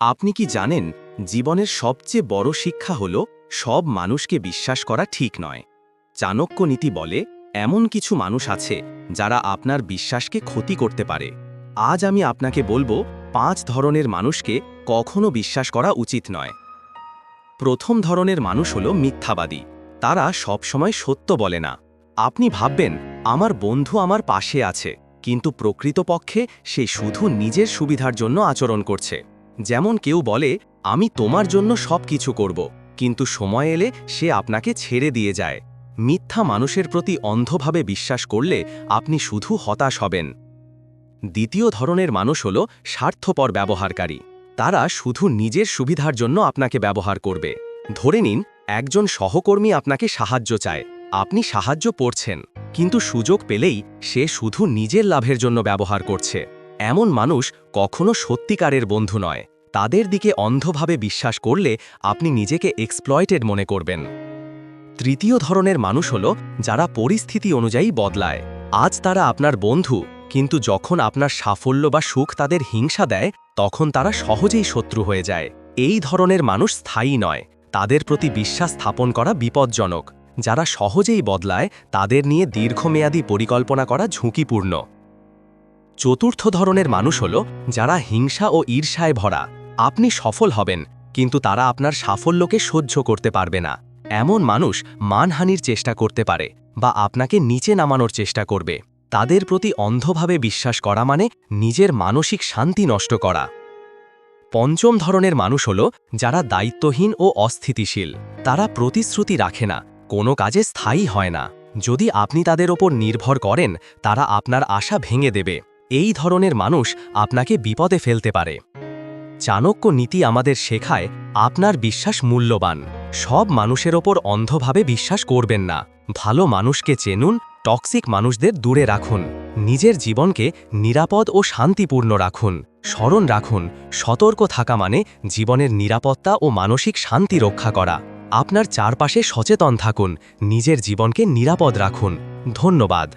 আপনি কি জানেন, জীবনের সবচেয়ে বড় শিক্ষা হল, সব মানুষকে বিশ্বাস করা ঠিক নয়। চাণক্য নীতি বলে, এমন কিছু মানুষ আছে, যারা আপনার বিশ্বাসকে ক্ষতি করতে পারে। আজ আমি আপনাকে বলব, পাঁচ ধরনের মানুষকে কখনো বিশ্বাস করা উচিত নয়। প্রথম ধরনের মানুষ হল মিথ্যাবাদী। তারা সবসময় সত্য বলে না। আপনি ভাববেন, আমার বন্ধু আমার পাশে আছে, কিন্তু প্রকৃতপক্ষে সে শুধু নিজের সুবিধার জন্য আচরণ করছে। যেমন কেউ বলে, আমি তোমার জন্য সব কিছু করব। কিন্তু সময় এলে সে আপনাকে ছেড়ে দিয়ে যায়। মিথ্যা মানুষের প্রতি অন্ধভাবে বিশ্বাস করলে আপনি শুধু হতাশ হবেন। দ্বিতীয় ধরনের মানুষ হল স্বার্থপর ব্যবহারকারী। তারা শুধু নিজের সুবিধার জন্য আপনাকে ব্যবহার করবে। ধরে নিন, একজন সহকর্মী আপনাকে সাহায্য চায়। আপনি সাহায্য করছেন, কিন্তু সুযোগ পেলেই সে শুধু নিজের লাভের জন্য ব্যবহার করছে। এমন মানুষ কখনো সত্যিকারের বন্ধু নয়। তাদের দিকে অন্ধভাবে বিশ্বাস করলে আপনি নিজেকে এক্সপ্লয়েটেড মনে করবেন। তৃতীয় ধরনের মানুষ হল যারা পরিস্থিতি অনুযায়ী বদলায়। আজ তারা আপনার বন্ধু, কিন্তু যখন আপনার সাফল্য বা সুখ তাদের হিংসা দেয়, তখন তারা সহজেই শত্রু হয়ে যায়। এই ধরনের মানুষ স্থায়ী নয়। তাদের প্রতি বিশ্বাস স্থাপন করা বিপজ্জনক। যারা সহজেই বদলায়, তাদের নিয়ে দীর্ঘমেয়াদী পরিকল্পনা করা ঝুঁকিপূর্ণ। চতুর্থ ধরনের মানুষ হল যারা হিংসা ও ঈর্ষায় ভরা। আপনি সফল হবেন, কিন্তু তারা আপনার সাফল্যকে সহ্য করতে পারবে না। এমন মানুষ মানহানির চেষ্টা করতে পারে বা আপনাকে নিচে নামানোর চেষ্টা করবে। তাদের প্রতি অন্ধভাবে বিশ্বাস করা মানে নিজের মানসিক শান্তি নষ্ট করা। পঞ্চম ধরনের মানুষ হল যারা দায়িত্বহীন ও অস্থিতিশীল। তারা প্রতিশ্রুতি রাখে না, কোনো কাজে স্থায়ী হয় না। যদি আপনি তাদের ওপর নির্ভর করেন, তারা আপনার আশা ভেঙে দেবে। এই ধরনের মানুষ আপনাকে বিপদে ফেলতে পারে। চাণক্য নীতি আমাদের শেখায়, আপনার বিশ্বাস মূল্যবান। সব মানুষের ওপর অন্ধভাবে বিশ্বাস করবেন না। ভালো মানুষকে চেনুন, টক্সিক মানুষদের দূরে রাখুন। নিজের জীবনকে নিরাপদ ও শান্তিপূর্ণ রাখুন। স্মরণ রাখুন, সতর্ক থাকা মানে জীবনের নিরাপত্তা ও মানসিক শান্তি রক্ষা করা। আপনার চারপাশে সচেতন থাকুন, নিজের জীবনকে নিরাপদ রাখুন। ধন্যবাদ।